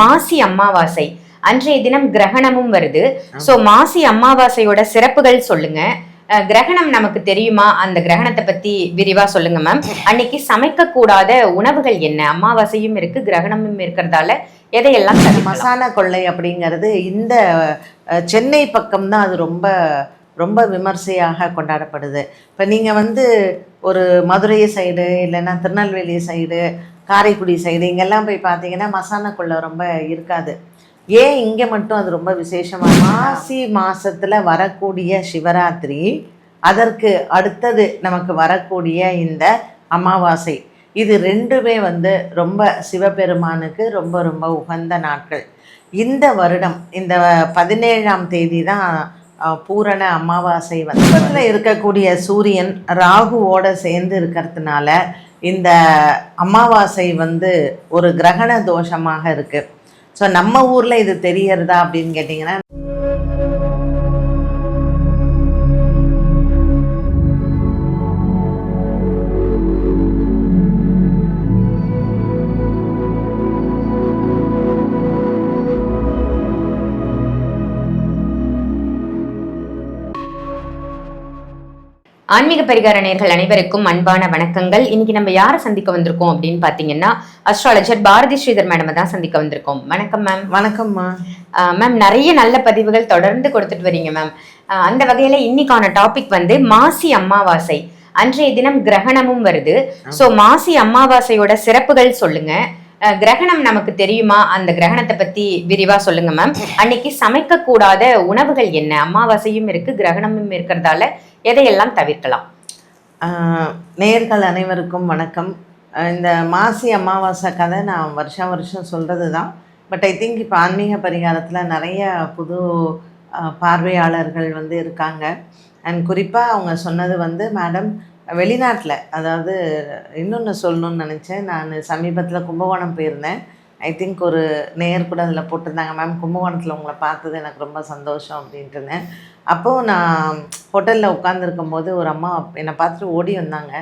மாசி அமாவாசை அன்றைய தினம் கிரகணமும் வருது. சோ மாசி அமாவாசையோட சிறப்புகள் சொல்லுங்க. கிரகணம் நமக்கு தெரியுமா? அந்த கிரகணத்தை பத்தி விரிவா சொல்லுங்க மேம் அன்னைக்கு சமைக்க கூடாத உணவுகள் என்ன? அமாவாசையும் இருக்கு கிரகணமும் இருக்கிறதால எதையெல்லாம்? மசாலா கொள்ளை அப்படிங்கிறது இந்த சென்னை பக்கம் தான் அது ரொம்ப ரொம்ப விமர்சையாக கொண்டாடப்படுது. இப்போ நீங்கள் வந்து ஒரு மதுரை சைடு இல்லைன்னா திருநெல்வேலி சைடு காரைக்குடி சைடு இங்கெல்லாம் போய் பார்த்தீங்கன்னா மசானக்குள்ளே ரொம்ப இருக்காது. ஏன் இங்கே மட்டும் அது ரொம்ப விசேஷமாக மாசி மாதத்தில் வரக்கூடிய சிவராத்திரி அதற்கு அடுத்தது நமக்கு வரக்கூடிய இந்த அமாவாசை. இது ரெண்டுமே வந்து ரொம்ப சிவபெருமானுக்கு ரொம்ப ரொம்ப உகந்த நாட்கள். இந்த வருடம் இந்த பதினேழாம் தேதி தான் பூரண அமாவாசை வந்து. இருக்கக்கூடிய சூரியன் ராகுவோட சேர்ந்து இருக்கிறதுனால இந்த அமாவாசை வந்து ஒரு கிரகண தோஷமாக இருக்கு. ஸோ நம்ம ஊரில் இது தெரியறதா அப்படின்னு கேட்டிங்கன்னா ஆன்மீக பரிகார நேயர்கள் அனைவருக்கும் அன்பான வணக்கங்கள். இன்னைக்கு நம்ம யாரை சந்திக்க வந்திருக்கோம் அப்படின்னு பாத்தீங்கன்னா அஸ்ட்ராலஜர் பாரதி ஸ்ரீதர் மேடம் தான் சந்திக்க வந்திருக்கோம். வணக்கம் மேம் வணக்கம்மா. மேம் நிறைய நல்ல பதிவுகள் தொடர்ந்து கொடுத்துட்டு வரீங்க மேம் அந்த வகையில இன்னைக்கான டாபிக் வந்து மாசி அமாவாசை. அன்றைய தினம் கிரகணமும் வருது. சோ மாசி அமாவாசையோட சிறப்புகள் சொல்லுங்க. கிரகணம் நமக்கு தெரியுமா? அந்த கிரகணத்தை பத்தி விரிவா சொல்லுங்க மேம் அன்னைக்கு சமைக்க கூடாத உணவுகள் என்ன? அமாவாசையும் இருக்கு கிரகணமும் இருக்கிறதால எதையெல்லாம் தவிர்க்கலாம்? நேர்கள் நேயர்கள் அனைவருக்கும் வணக்கம். இந்த மாசி அமாவாசை கதை நான் வருஷம் வருஷம் சொல்கிறது தான் பட் ஐ திங்க் இப்போ ஆன்மீக பரிகாரத்தில் நிறைய புது பார்வையாளர்கள் வந்து இருக்காங்க. அண்ட் குறிப்பாக அவங்க சொன்னது வந்து மேடம் வெளிநாட்டில் அதாவது இன்னொன்று சொல்லணும்னு நினச்சேன். நான் சமீபத்தில் கும்பகோணம் போயிருந்தேன். ஐ திங்க் ஒரு நேர் கூட அதில் போட்டிருந்தாங்க. மேம் கும்பகோணத்தில் உங்களை பார்த்தது எனக்கு ரொம்ப சந்தோஷம் அப்படின்ட்டுருந்தேன் அப்போது நான் ஹோட்டலில் உட்காந்துருக்கும் போது ஒரு அம்மா என்னை பார்த்துட்டு ஓடி வந்தாங்க.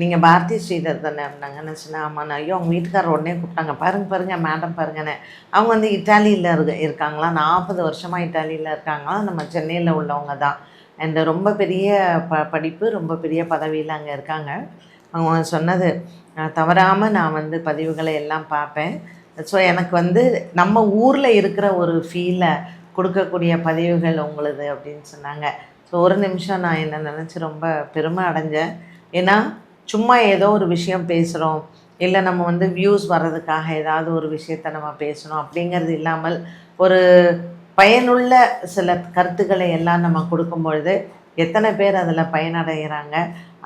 நீங்கள் பாரதி ஸ்ரீதர் தானே? அப்படின்னாங்கன்னு சொன்னேன் ஆமாம் நான் ஐயோ அவங்க வீட்டுக்காரர் உடனே கூப்பிட்டாங்க. பாருங்க பாருங்க மேடம் பாருங்கன்னு. அவங்க வந்து இட்டாலியில் இருக்க இருக்காங்களா? நாற்பது வருஷமாக இட்டாலியில் இருக்காங்களா? நம்ம சென்னையில் உள்ளவங்க தான். அந்த ரொம்ப பெரிய ப படிப்பு ரொம்ப பெரிய பதவியில் அங்கே இருக்காங்க. அவங்க சொன்னது தவறாமல் நான் வந்து பதிவுகளை எல்லாம் பார்ப்பேன். ஸோ எனக்கு வந்து நம்ம ஊரில் இருக்கிற ஒரு ஃபீலை கொடுக்கக்கூடிய பதிவுகள் உங்களுது அப்படின்னு சொன்னாங்க. ஸோ ஒரு நிமிஷம் நான் என்ன நினச்சி ரொம்ப பெருமை அடைஞ்சேன். ஏன்னா சும்மா ஏதோ ஒரு விஷயம் பேசுகிறோம் இல்லை நம்ம வந்து வியூஸ் வர்றதுக்காக ஏதாவது ஒரு விஷயத்த நம்ம பேசணும் அப்படிங்கிறது இல்லாமல் ஒரு பயனுள்ள சில கருத்துக்களை எல்லாம் நம்ம கொடுக்கும் பொழுது எத்தனை பேர் அதில் பயனடைகிறாங்க?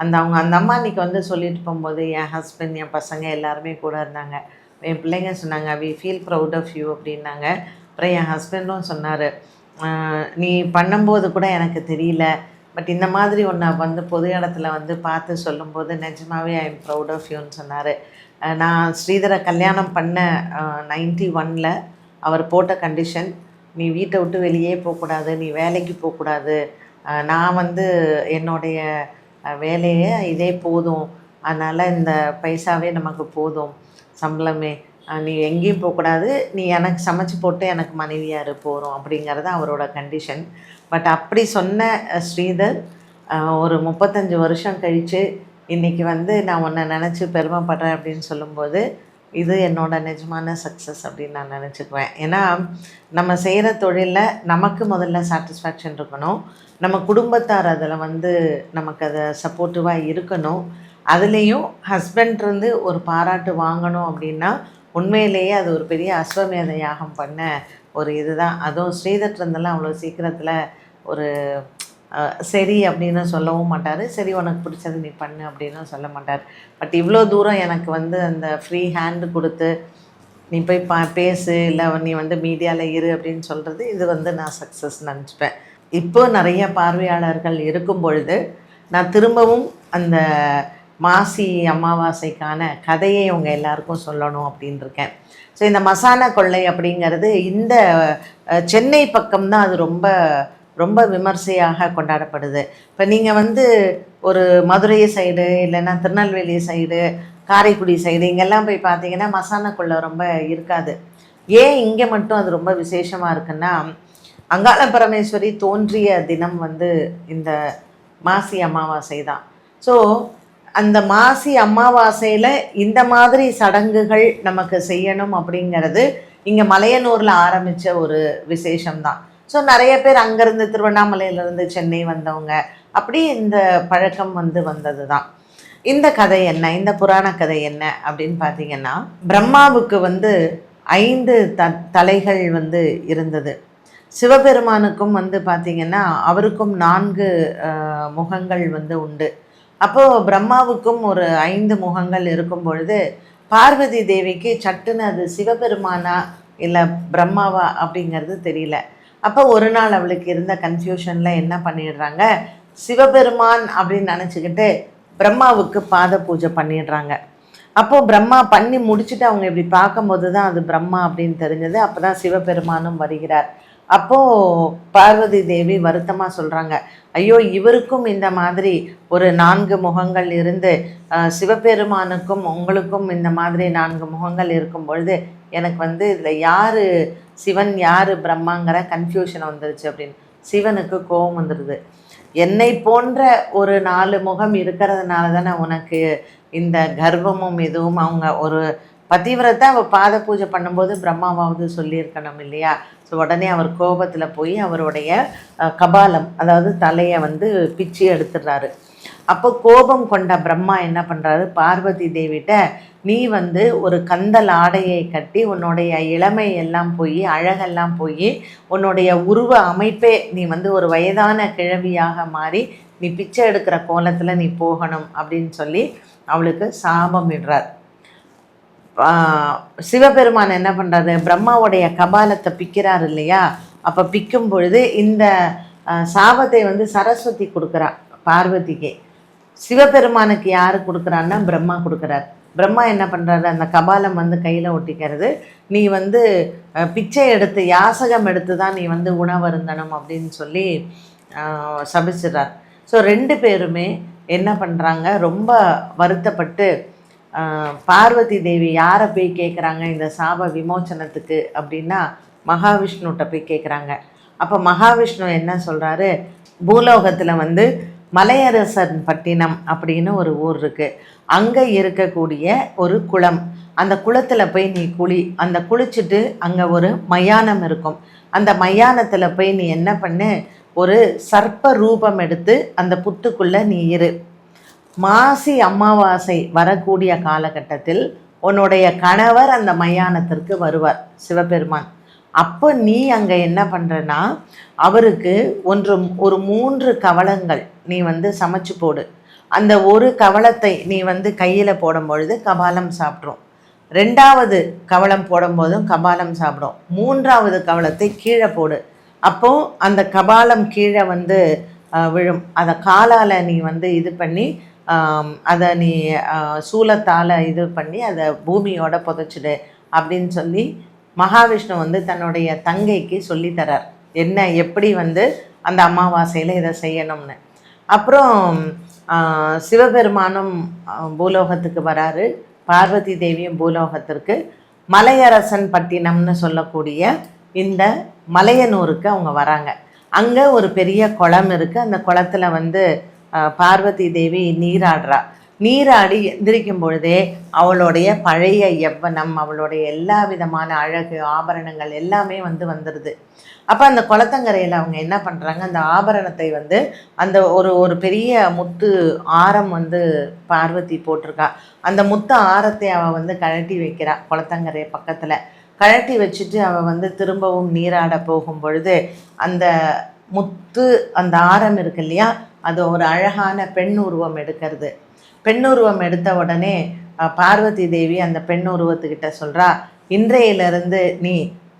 அந்த அவங்க அந்த அம்மா அன்றைக்கி வந்து சொல்லிட்டு போகும்போது என் ஹஸ்பண்ட் என் பசங்க எல்லாருமே கூட இருந்தாங்க. என் பிள்ளைங்க சொன்னாங்க we feel proud of you அப்படின்னாங்க. அப்புறம் என் ஹஸ்பண்டும் சொன்னார் நீ பண்ணும்போது கூட எனக்கு தெரியல பட் இந்த மாதிரி ஒன்றை வந்து பொது இடத்துல வந்து பார்த்து சொல்லும்போது நிஜமாவே ஐ எம் ப்ரௌட் ஆஃப் யூன்னு சொன்னார். நான் ஸ்ரீதரை கல்யாணம் பண்ண நைன்டி ஒனில் அவர் போட்ட கண்டிஷன் நீ வீட்டை விட்டு வெளியே போகக்கூடாது நீ வேலைக்கு போகக்கூடாது. நான் வந்து என்னுடைய வேலையே இதே போதும். அதனால் இந்த பைசாவே நமக்கு போதும் சம்பளமே. நீ எங்கேயும் போகக்கூடாது. நீ எனக்கு சமைச்சு போட்டு எனக்கு மனைவியார் போகிறோம் அப்படிங்கிறது அவரோட கண்டிஷன் பட் அப்படி சொன்ன ஸ்ரீதர் ஒரு முப்பத்தஞ்சு வருஷம் கழித்து இன்றைக்கி வந்து நான் உன்னை நினச்சி பெருமைப்படுறேன் அப்படின்னு சொல்லும்போது இது என்னோட நிஜமான சக்ஸஸ் அப்படின்னு நான் நினச்சிக்குவேன். ஏன்னா நம்ம செய்கிற தொழிலில் நமக்கு முதல்ல சாட்டிஸ்ஃபேக்ஷன் இருக்கணும். நம்ம குடும்பத்தார் அதில் வந்து நமக்கு அதை சப்போர்ட்டிவாக இருக்கணும். அதுலேயும் ஹஸ்பண்ட் இருந்து ஒரு பாராட்டு வாங்கணும் அப்படின்னா உண்மையிலேயே அது ஒரு பெரிய அஸ்வமேத யாகம் பண்ண ஒரு இதுதான். அதுவும் ஸ்ரீதர் இருந்தெல்லாம் அவ்வளோ சீக்கிரத்தில் ஒரு சரி அப்படின்னு சொல்லவும் மாட்டார். சரி உனக்கு பிடிச்சது நீ பண்ணு அப்படின்னு சொல்ல மாட்டார். பட் இவ்வளோ தூரம் எனக்கு வந்து அந்த ஃப்ரீ ஹேண்டு கொடுத்து நீ போய் பா பேசு இல்லை நீ வந்து மீடியாவில் இரு அப்படின்னு சொல்கிறது இது வந்து நான் சக்ஸஸ் நினச்சிப்பேன். இப்போ நிறைய பார்வையாளர்கள் இருக்கும் பொழுது நான் திரும்பவும் அந்த மாசி அமாவாசைக்கான கதையை உங்க எல்லாருக்கும் சொல்லணும் அப்படின்னு இருக்கேன் ஸோ இந்த மசாலா கொள்ளை அப்படிங்கிறது இந்த சென்னை பக்கம் தான் அது ரொம்ப ரொம்ப விமர்சையாக கொண்டாடப்படுது. இப்போ நீங்கள் வந்து ஒரு மதுரை சைடு இல்லைன்னா திருநெல்வேலி சைடு காரைக்குடி சைடு இங்கெல்லாம் போய் பார்த்தீங்கன்னா மசாலா கொள்ளை ரொம்ப இருக்காது. ஏன் இங்கே மட்டும் அது ரொம்ப விசேஷமாக இருக்குன்னா அங்காள பரமேஸ்வரி தோன்றிய தினம் வந்து இந்த மாசி அமாவாசை தான். ஸோ அந்த மாசி அமாவாசையில் இந்த மாதிரி சடங்குகள் நமக்கு செய்யணும் அப்படிங்கிறது இங்கே மலையனூரில் ஆரம்பித்த ஒரு விசேஷம்தான். ஸோ நிறைய பேர் அங்கேருந்து திருவண்ணாமலையிலேருந்து சென்னை வந்தவங்க. அப்படி இந்த பழக்கம் வந்து வந்தது தான் இந்த கதை என்ன? இந்த புராண கதை என்ன? அப்படின்னு பார்த்தீங்கன்னா பிரம்மாவுக்கு வந்து ஐந்து த தலைகள் வந்து இருந்தது. சிவபெருமானுக்கும் வந்து பார்த்திங்கன்னா அவருக்கும் நான்கு முகங்கள் வந்து உண்டு. அப்போது பிரம்மாவுக்கும் ஒரு ஐந்து முகங்கள் இருக்கும் பொழுது பார்வதி தேவிக்கு சட்டுன்னு அது சிவபெருமானா இல்லை பிரம்மாவா அப்படிங்கிறது தெரியல. அப்போ ஒரு நாள் அவளுக்கு இருந்த கன்ஃபியூஷனில் என்ன பண்ணிடுறாங்க? சிவபெருமான் அப்படின்னு நினச்சிக்கிட்டு பிரம்மாவுக்கு பாத பூஜை பண்ணிடுறாங்க. அப்போது பிரம்மா பண்ணி முடிச்சுட்டு அவங்க இப்படி பார்க்கும்போது தான் அது பிரம்மா அப்படின்னு தெரிஞ்சது. அப்போ தான் சிவபெருமானும் வருகிறார். அப்போது பார்வதி தேவி வருத்தமாக சொல்கிறாங்க ஐயோ இவருக்கும் இந்த மாதிரி ஒரு நான்கு முகங்கள் இருந்து சிவபெருமானுக்கும் உங்களுக்கும் இந்த மாதிரி நான்கு முகங்கள் இருக்கும் பொழுது எனக்கு வந்து இதில் யார் சிவன் யார் பிரம்மாங்கிற கன்ஃபியூஷன் வந்துருச்சு அப்படின்னு. சிவனுக்கு கோபம் வந்துடுது என்னை போன்ற ஒரு நாலு முகம் இருக்கிறதுனால தானே உனக்கு இந்த கர்வமும் இதுவும் அவங்க ஒரு பதிவிரத்தை அவள் பாத பூஜை பண்ணும்போது பிரம்மாவாவது சொல்லியிருக்கணும் இல்லையா? உடனே அவர் கோபத்தில் போய் அவருடைய கபாலம் அதாவது தலையை வந்து பிச்சு எடுத்துடுறாரு. அப்போ கோபம் கொண்ட பிரம்மா என்ன பண்ணுறாரு பார்வதி தேவிட்ட நீ வந்து ஒரு கந்தல் ஆடையை கட்டி உன்னுடைய இளமை எல்லாம் போய் அழகெல்லாம் போய் உன்னுடைய உருவ அமைப்பே நீ வந்து ஒரு வயதான கிழவியாக மாறி நீ பிச்சை எடுக்கிற கோலத்தில் நீ போகணும் அப்படின்னு சொல்லி அவளுக்கு சாபம் இடுறார் சிவபெருமான் என்ன பண்ணுறாரு பிரம்மாவுடைய கபாலத்தை பிக்கிறார் இல்லையா? அப்போ பிக்கும் பொழுது இந்த சாபத்தை வந்து சரஸ்வதி கொடுக்குறா பார்வதிக்கு. சிவபெருமானுக்கு யார் கொடுக்குறான்னா பிரம்மா கொடுக்குறார். பிரம்மா என்ன பண்ணுறாரு அந்த கபாலம் வந்து கையில் ஒட்டிக்கிறது. நீ வந்து பிச்சை எடுத்து யாசகம் எடுத்து தான் நீ வந்து உணவருந்தனும் அப்படின்னு சொல்லி சபிச்சிடுறார். ஸோ ரெண்டு பேருமே என்ன பண்ணுறாங்க ரொம்ப வருத்தப்பட்டு பார்வதி தேவி யாரை போய் கேட்குறாங்க இந்த சாப விமோச்சனத்துக்கு அப்படின்னா மகாவிஷ்ணுகிட்ட போய் கேட்குறாங்க அப்போ மகாவிஷ்ணு என்ன சொல்கிறாரு பூலோகத்தில் வந்து மலையரசன் பட்டினம் அப்படின்னு ஒரு ஊர் இருக்குது அங்கே இருக்கக்கூடிய ஒரு குளம். அந்த குளத்தில் போய் நீ குளி. அந்த குளிச்சுட்டு அங்கே ஒரு மயானம் இருக்கும். அந்த மயானத்தில் போய் நீ என்ன பண்ணு? ஒரு சர்ப்ப ரூபம் எடுத்து அந்த புத்துக்குள்ளே நீ இரு. மாசி அமாவாசை வரக்கூடிய காலகட்டத்தில் உன்னுடைய கணவர் அந்த மயானத்திற்கு வருவார் சிவபெருமான். அப்போ நீ அங்கே என்ன பண்ணுறன்னா அவருக்கு ஒன்று ஒரு மூன்று கவளங்கள் நீ வந்து சமைச்சு போடு. அந்த ஒரு கவளத்தை நீ வந்து கையில் போடும் பொழுது கபாலம் சாப்பிட்ரும் ரெண்டாவது கவளம் போடும்போதும் கபாலம் சாப்பிடும். மூன்றாவது கவளத்தை கீழே போடு. அப்போ அந்த கபாலம் கீழே வந்து விழும். அதை காலால் நீ வந்து இது பண்ணி அதை நீ சூலத்தால் இது பண்ணி அதை பூமியோட புதைச்சிடு அப்படின்னு சொல்லி மகாவிஷ்ணு வந்து தன்னுடைய தங்கைக்கு சொல்லித் தரார். என்ன எப்படி வந்து அந்த அமாவாசையில் இதை செய்யணும்னு. அப்புறம் சிவபெருமானும் பூலோகத்துக்கு வராரு. பார்வதி தேவியும் பூலோகத்திற்கு. மலையரசன் பட்டினம்னு சொல்லக்கூடிய இந்த மலையனூருக்கு அவங்க வராங்க. அங்கே ஒரு பெரிய குளம் இருக்குது அந்த குளத்தில் வந்து பார்வதி தேவி நீராடுறா. நீராடி எந்திரிக்கும் பொழுதே அவளுடைய பழைய எவ்வனம் அவளுடைய எல்லா விதமான அழகு ஆபரணங்கள் எல்லாமே வந்து வந்துடுது அப்போ அந்த குளத்தங்கரையில் அவங்க என்ன பண்ணுறாங்க அந்த ஆபரணத்தை வந்து அந்த ஒரு ஒரு பெரிய முத்து ஆரம் வந்து பார்வதி போட்டிருக்கா. அந்த முத்து ஆரத்தை அவள் வந்து கழட்டி வைக்கிறா குளத்தங்கரை பக்கத்தில். கழட்டி வச்சுட்டு அவள் வந்து திரும்பவும் நீராட போகும் பொழுது அந்த முத்து அந்த ஆரம் இருக்கு இல்லையா? அது ஒரு அழகான பெண் உருவம் எடுக்கிறது. பெண் உருவம் எடுத்த உடனே பார்வதி தேவி அந்த பெண் உருவத்துக்கிட்ட சொல்கிறா இன்றையிலிருந்து நீ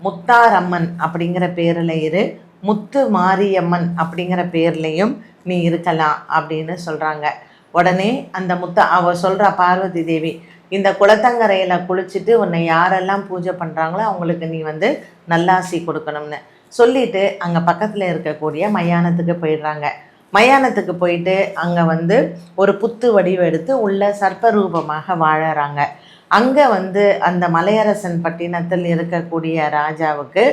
முத்தாரம்மன் அப்படிங்கிற பேரில் இரு முத்து மாரியம்மன் அப்படிங்கிற பேர்லேயும் நீ இருக்கலாம் அப்படின்னு சொல்கிறாங்க உடனே அந்த முத்த அவ சொல்கிறா பார்வதி தேவி இந்த குளத்தங்கரையில் குளிச்சுட்டு உன்னை யாரெல்லாம் பூஜை பண்ணுறாங்களோ அவங்களுக்கு நீ வந்து நல்லாசி கொடுக்கணும்னு. சொல்லிட்டு அங்கே பக்கத்தில் இருக்கக்கூடிய மயானத்துக்கு போயிடுறாங்க. மயானத்துக்கு போயிட்டு அங்கே வந்து ஒரு புத்து வடிவம் எடுத்து உள்ள சர்ப்பரூபமாக வாழறாங்க. அங்கே வந்து அந்த மலையரசன் பட்டினத்தில் இருக்கக்கூடிய ராஜாவுக்கு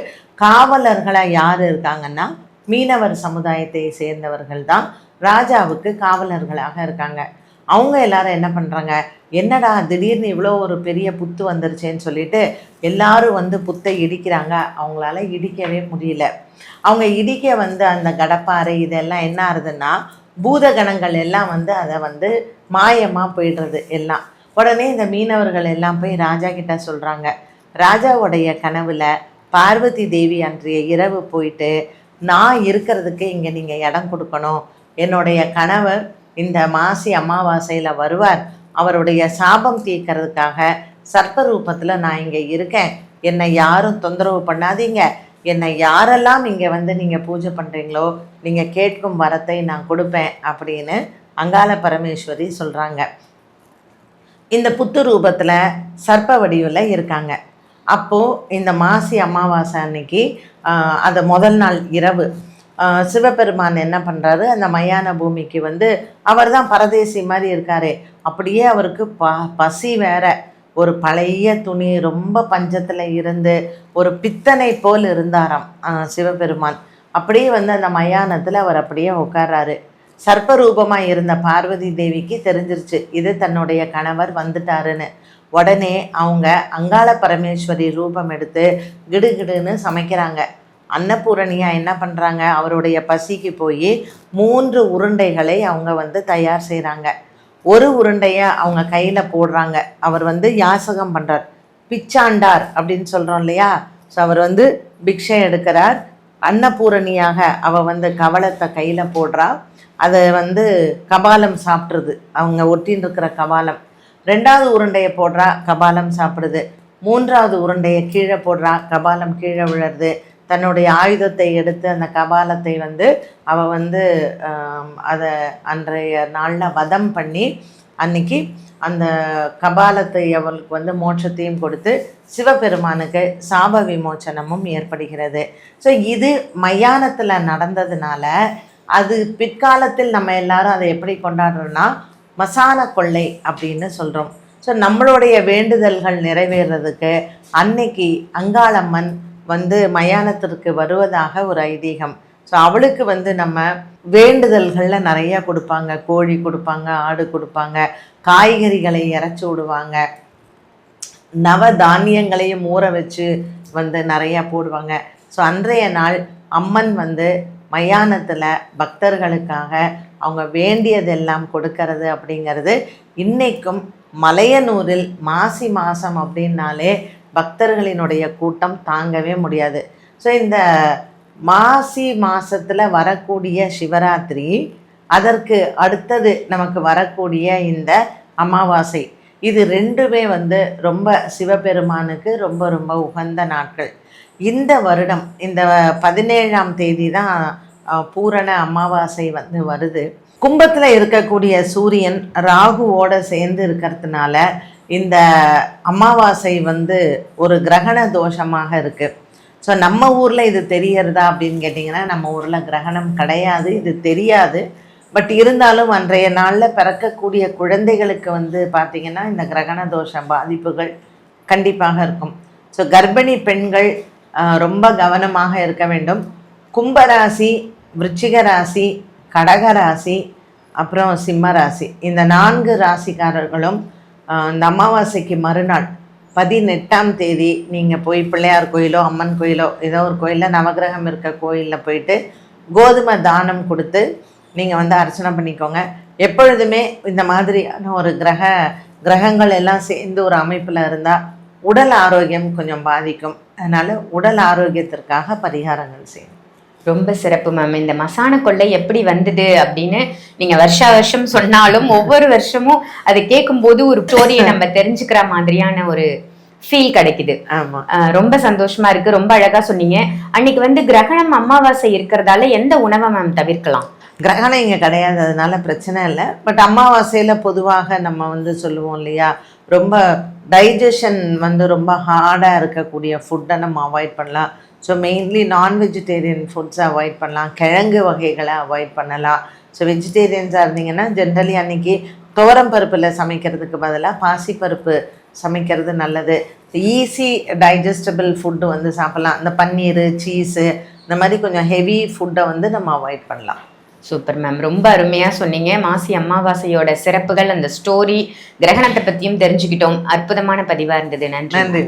காவலர்களாக யார் இருக்காங்கன்னா மீனவர் சமுதாயத்தை சேர்ந்தவர்கள் தான் ராஜாவுக்கு காவலர்களாக இருக்காங்க. அவங்க எல்லாரும் என்ன பண்ணுறாங்க என்னடா திடீர்னு இவ்வளோ ஒரு பெரிய புத்து வந்துருச்சேன்னு சொல்லிட்டு எல்லாரும் வந்து புத்தை இடிக்கிறாங்க. அவங்களால இடிக்கவே முடியல. அவங்க இடிக்க வந்து அந்த கடப்பாறை இதெல்லாம் என்ன ஆகுதுன்னா பூதகணங்கள் எல்லாம் வந்து அதை வந்து மாயமாக போயிடுறது எல்லாம். உடனே இந்த மீனவர்கள் எல்லாம் போய் ராஜா கிட்ட சொல்கிறாங்க ராஜாவுடைய கனவுல பார்வதி தேவி அன்றைய இரவு போயிட்டு நான் இருக்கிறதுக்கு இங்கே நீங்கள் இடம் கொடுக்கணும். என்னுடைய கணவர் இந்த மாசி அமாவாசையில் வருவார். அவருடைய சாபம் தீர்க்கறதுக்காக சர்ப்ப ரூபத்தில் நான் இங்கே இருக்கேன். என்னை யாரும் தொந்தரவு பண்ணாதீங்க. என்னை யாரெல்லாம் இங்கே வந்து நீங்கள் பூஜை பண்ணுறீங்களோ நீங்கள் கேட்கும் வரத்தை நான் கொடுப்பேன் அப்படின்னு அங்காள பரமேஸ்வரி சொல்கிறாங்க இந்த புத்து ரூபத்தில் சர்ப்ப வடிவில் இருக்காங்க. அப்போது இந்த மாசி அமாவாசை அன்னைக்கு அதை முதல் நாள் இரவு. சிவபெருமான் என்ன பண்ணுறாரு அந்த மயான பூமிக்கு வந்து அவர் தான் பரதேசி மாதிரி இருக்காரே. அப்படியே அவருக்கு ப பசி வேற. ஒரு பழைய துணி ரொம்ப பஞ்சத்தில் இருந்து ஒரு பித்தனை போல் இருந்தாராம் சிவபெருமான். அப்படியே வந்து அந்த மயானத்தில் அவர் அப்படியே உட்கார்றாரு. சர்ப்பரூபமாக இருந்த பார்வதி தேவிக்கு தெரிஞ்சிருச்சு இது தன்னுடைய கணவர் வந்துட்டாருன்னு. உடனே அவங்க அங்காள பரமேஸ்வரி ரூபம் எடுத்து கிடுகிடுன்னு சமைக்கிறாங்க. அன்னபூரணியா என்ன பண்ணுறாங்க அவருடைய பசிக்கு போய் மூன்று உருண்டைகளை அவங்க வந்து தயார் செய்கிறாங்க ஒரு உருண்டையை அவங்க கையில் போடுறாங்க. அவர் வந்து யாசகம் பண்ணுறார் பிச்சாண்டார் அப்படின்னு சொல்கிறோம் இல்லையா? ஸோ அவர் வந்து பிக்ஷை எடுக்கிறார். அன்னபூரணியாக அவள் வந்து கவளத்தை கையில் போடுறா. அதை வந்து கபாலம் சாப்பிட்ருது அவங்க ஒட்டின்னு இருக்கிற கபாலம். ரெண்டாவது உருண்டையை போடுறா கபாலம் சாப்பிடுது. மூன்றாவது உருண்டையை கீழே போடுறா கபாலம் கீழே விழுறது. தன்னுடைய ஆயுதத்தை எடுத்து அந்த கபாலத்தை வந்து அவ வந்து அதை அன்றைய நாளில் வதம் பண்ணி அன்னைக்கு அந்த கபாலத்தை அவளுக்கு வந்து மோட்சத்தையும் கொடுத்து சிவபெருமானுக்கு சாப விமோச்சனமும் ஏற்படுகிறது. ஸோ இது மயானத்தில் நடந்ததுனால அது பிற்காலத்தில் நம்ம எல்லாரும் அதை எப்படி கொண்டாடுறோம்னா மசான கொள்ளை அப்படின்னு சொல்கிறோம் ஸோ நம்மளுடைய வேண்டுதல்கள் நிறைவேறதுக்கு அன்னைக்கு அங்காளம்மன் வந்து மயானத்திற்கு வருவதாக ஒரு ஐதீகம். ஸோ அவளுக்கு வந்து நம்ம வேண்டுதல்களில் நிறையா கொடுப்பாங்க. கோழி கொடுப்பாங்க ஆடு கொடுப்பாங்க காய்கறிகளை இறைச்சி விடுவாங்க. நவ தானியங்களையும் ஊற வச்சு வந்து நிறையா போடுவாங்க. ஸோ அன்றைய நாள் அம்மன் வந்து மயானத்தில் பக்தர்களுக்காக அவங்க வேண்டியதெல்லாம் கொடுக்கறது அப்படிங்கிறது இன்றைக்கும் மலையனூரில் மாசி மாதம் அப்படின்னாலே பக்தர்களினுடைய கூட்டம் தாங்கவே முடியாது. ஸோ இந்த மாசி மாதத்தில் வரக்கூடிய சிவராத்திரி அதற்கு அடுத்தது நமக்கு வரக்கூடிய இந்த அமாவாசை இது ரெண்டுமே வந்து ரொம்ப சிவபெருமானுக்கு ரொம்ப ரொம்ப உகந்த நாட்கள். இந்த வருடம் இந்த பதினேழாம் தேதி தான் பூரண அமாவாசை வந்து வருது. கும்பத்தில் இருக்கக்கூடிய சூரியன் ராகுவோட சேர்ந்து இருக்கிறதுனால இந்த அமாவாசை வந்து ஒரு கிரகண தோஷமாக இருக்குது ஸோ நம்ம ஊரில் இது தெரியறதா அப்படின்னு கேட்டிங்கன்னா நம்ம ஊரில் கிரகணம் கிடையாது இது தெரியாது. பட் இருந்தாலும் அன்றைய நாளில் பிறக்கக்கூடிய குழந்தைகளுக்கு வந்து பார்த்திங்கன்னா இந்த கிரகண தோஷ பாதிப்புகள் கண்டிப்பாக இருக்கும். ஸோ கர்ப்பிணி பெண்கள் ரொம்ப கவனமாக இருக்க வேண்டும். கும்பராசி விருச்சிக ராசி கடக ராசி அப்புறம் சிம்ம ராசி. இந்த நான்கு ராசிக்காரர்களும் இந்த அமாவாசைக்கு மறுநாள் பதினெட்டாம் தேதி நீங்கள் போய் பிள்ளையார் கோயிலோ அம்மன் கோயிலோ ஏதோ ஒரு கோயிலில் நவகிரகம் இருக்க கோயிலில் போயிட்டு கோதுமை தானம் கொடுத்து நீங்கள் வந்து அர்ச்சனை பண்ணிக்கோங்க. எப்பொழுதுமே இந்த மாதிரியான ஒரு கிரக கிரகங்கள் எல்லாம் சேர்ந்து ஒரு அமைப்பில் இருந்தால் உடல் ஆரோக்கியம் கொஞ்சம் பாதிக்கும். அதனால் உடல் ஆரோக்கியத்திற்காக பரிகாரங்கள் செய்யணும். ரொம்ப சிறப்பு மேம் இந்த மசான கொள்ளை எப்படி வந்தது அப்படின்னு நீங்க வருஷா வருஷம் சொன்னாலும் ஒவ்வொரு வருஷமும் அதை கேட்கும்போது ஒரு ஸ்டோரியை நம்ம தெரிஞ்சுக்கிற மாதிரியான ஒரு ஃபீல் கிடைக்குது. ரொம்ப சந்தோஷமா இருக்கு. ரொம்ப அழகா சொன்னீங்க. அன்னைக்கு வந்து கிரகணம் அமாவாசை இருக்கிறதால எந்த உணவை மேம் தவிர்க்கலாம்? கிரகணம் இங்கே கிடையாது அதனால பிரச்சனை இல்லை. பட் அமாவாசையில் பொதுவாக நம்ம வந்து சொல்லுவோம் இல்லையா? ரொம்ப டைஜஷன் வந்து ரொம்ப ஹார்டாக இருக்கக்கூடிய ஃபுட்டை நம்ம அவாய்ட் பண்ணலாம். ஸோ மெயின்லி நான் வெஜிடேரியன் ஃபுட்ஸை அவாய்ட் பண்ணலாம். கிழங்கு வகைகளை அவாய்ட் பண்ணலாம். ஸோ வெஜிடேரியன்ஸாக இருந்தீங்கன்னா ஜென்ரலி அன்னைக்கு துவரம் பருப்பில் சமைக்கிறதுக்கு பதிலாக பாசிப்பருப்பு சமைக்கிறது நல்லது. ஈஸி டைஜஸ்டபிள் ஃபுட்டு வந்து சாப்பிட்லாம். இந்த பன்னீர் சீஸு இந்த மாதிரி கொஞ்சம் ஹெவி ஃபுட்டை வந்து நம்ம அவாய்ட் பண்ணலாம். சூப்பர் மேம் ரொம்ப அருமையா சொன்னீங்க. மாசி அமாவாசையோட சிறப்புகள் அந்த ஸ்டோரி கிரகணத்தை பத்தியும் தெரிஞ்சுக்கிட்டோம். அற்புதமான பதிவா இருந்தது. நன்றி. நன்றி